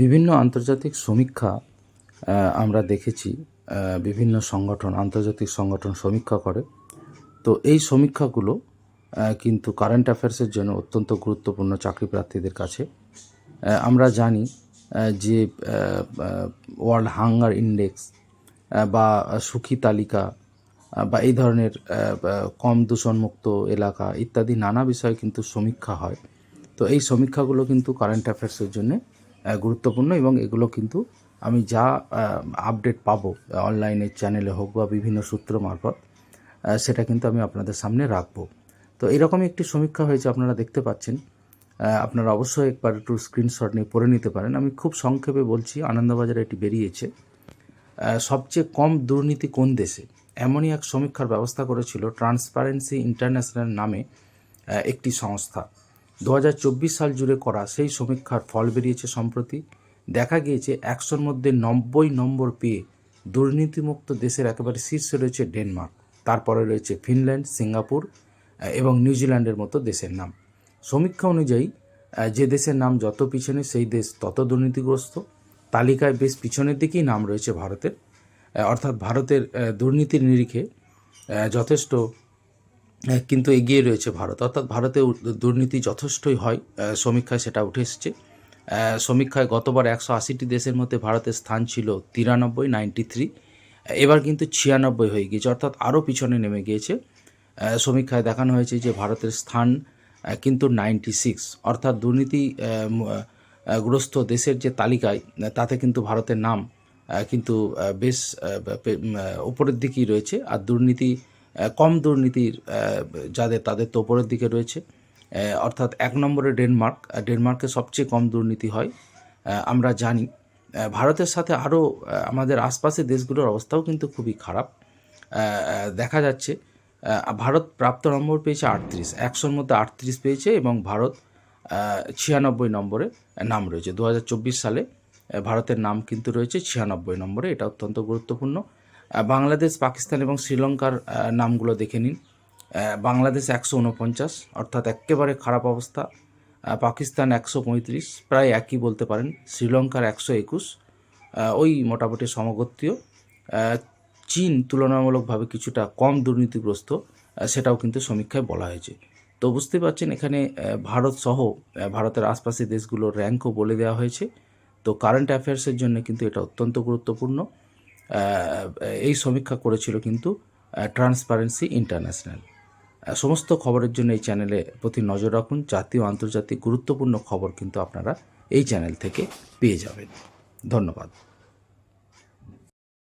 বিভিন্ন আন্তর্জাতিক সমীক্ষা আমরা দেখেছি বিভিন্ন সংগঠন, আন্তর্জাতিক সংগঠন সমীক্ষা করে। তো এই সমীক্ষাগুলো কিন্তু কারেন্ট অ্যাফেয়ার্সের জন্য অত্যন্ত গুরুত্বপূর্ণ চাকরি প্রার্থীদের কাছে। আমরা জানি যে ওয়ার্ল্ড হাঙ্গার ইন্ডেক্স বা সুখী তালিকা বা এই ধরনের কম দূষণমুক্ত এলাকা ইত্যাদি নানা বিষয়ে কিন্তু সমীক্ষা হয়। তো এই সমীক্ষাগুলো কিন্তু কারেন্ট অ্যাফেয়ার্সের জন্য গুরুত্বপূর্ণ এবং এগুলো কিন্তু আমি যা আপডেট পাবো অনলাইনের চ্যানেলে হোক বা বিভিন্ন সূত্র মারফত সেটা কিন্তু আমি আপনাদের সামনে রাখব। তো এরকমই একটি সমীক্ষা হয়েছে, আপনারা দেখতে পাচ্ছেন। আপনারা অবশ্যই একবার একটু স্ক্রিনশট নিয়ে পড়ে নিতে পারেন। আমি খুব সংক্ষেপে বলছি, আনন্দবাজারে এটি বেরিয়েছে। সবচেয়ে কম দুর্নীতি কোন দেশে? এমনই এক সমীক্ষার ব্যবস্থা করেছিল ট্রান্সপারেন্সি ইন্টারন্যাশনাল নামে একটি সংস্থা। দু হাজার চব্বিশ সাল জুড়ে করা সেই সমীক্ষার ফল বেরিয়েছে সম্প্রতি। দেখা গিয়েছে একশোর মধ্যে নব্বই নম্বর পেয়ে দুর্নীতিমুক্ত দেশের একেবারে শীর্ষে রয়েছে ডেনমার্ক, তারপরে রয়েছে ফিনল্যান্ড, সিঙ্গাপুর এবং নিউজিল্যান্ডের মতো দেশের নাম। সমীক্ষা অনুযায়ী যে দেশের নাম যত পিছনে সেই দেশ তত দুর্নীতিগ্রস্ত। তালিকায় বেশ পিছনের দিকেই নাম রয়েছে ভারতের। অর্থাৎ ভারতের দুর্নীতির নিরিখে যথেষ্ট কিন্তু এগিয়ে রয়েছে ভারত। অর্থাৎ ভারতে দুর্নীতি যথেষ্টই হয় সমীক্ষায় সেটা উঠে এসছে। সমীক্ষায় গতবার একশো আশিটি দেশের মধ্যে ভারতের স্থান ছিল তিরানব্বই, নাইনটি থ্রি। এবার কিন্তু ছিয়ানব্বই হয়ে গিয়েছে, অর্থাৎ আরও পিছনে নেমে গিয়েছে। সমীক্ষায় দেখানো হয়েছে যে ভারতের স্থান কিন্তু নাইনটি সিক্স। অর্থাৎ দুর্নীতি গ্রস্ত দেশের যে তালিকায় তাতে কিন্তু ভারতের নাম কিন্তু বেশ উপরের দিকেই রয়েছে। আর দুর্নীতি কম দুর্নীতির যাদের, তাদের তো উপরের দিকে রয়েছে। অর্থাৎ এক নম্বরে ডেনমার্ক। ডেনমার্কে সবচেয়ে কম দুর্নীতি হয় আমরা জানি। ভারতের সাথে আরও আমাদের আশপাশের দেশগুলোর অবস্থাও কিন্তু খুবই খারাপ। দেখা যাচ্ছে ভারত প্রাপ্ত নম্বর পেয়েছে আটত্রিশ, একশোর মধ্যে আটত্রিশ পেয়েছে এবং ভারত ছিয়ানব্বই নম্বরে নাম রয়েছে। দু হাজার চব্বিশ সালে ভারতের নাম কিন্তু রয়েছে ছিয়ানব্বই নম্বরে। এটা অত্যন্ত গুরুত্বপূর্ণ। বাংলাদেশ, পাকিস্তান এবং শ্রীলঙ্কার নামগুলো দেখে নিন। বাংলাদেশ একশো উনপঞ্চাশ, অর্থাৎ একেবারে খারাপ অবস্থা। পাকিস্তান একশো পঁয়ত্রিশ, প্রায় একই বলতে পারেন। শ্রীলঙ্কার একশো একুশ ওই মোটামুটি সমগোত্রীয়। চীন তুলনামূলকভাবে কিছুটা কম দুর্নীতিগ্রস্ত সেটাও কিন্তু সমীক্ষায় বলা হয়েছে। তো বুঝতে পারছেন, এখানে ভারত সহ ভারতের আশপাশের দেশগুলোর র্যাঙ্কও বলে দেওয়া হয়েছে। তো কারেন্ট অ্যাফেয়ার্সের জন্য কিন্তু এটা অত্যন্ত গুরুত্বপূর্ণ। এই সমীক্ষা করেছিল কিন্তু ট্রান্সপারেন্সি ইন্টারন্যাশনাল সমস্ত খবরের জন্য এই চ্যানেলে প্রতি নজর রাখুন। জাতীয়, আন্তর্জাতিক গুরুত্বপূর্ণ খবর কিন্তু আপনারা এই চ্যানেল থেকে পেয়ে যাবেন। ধন্যবাদ।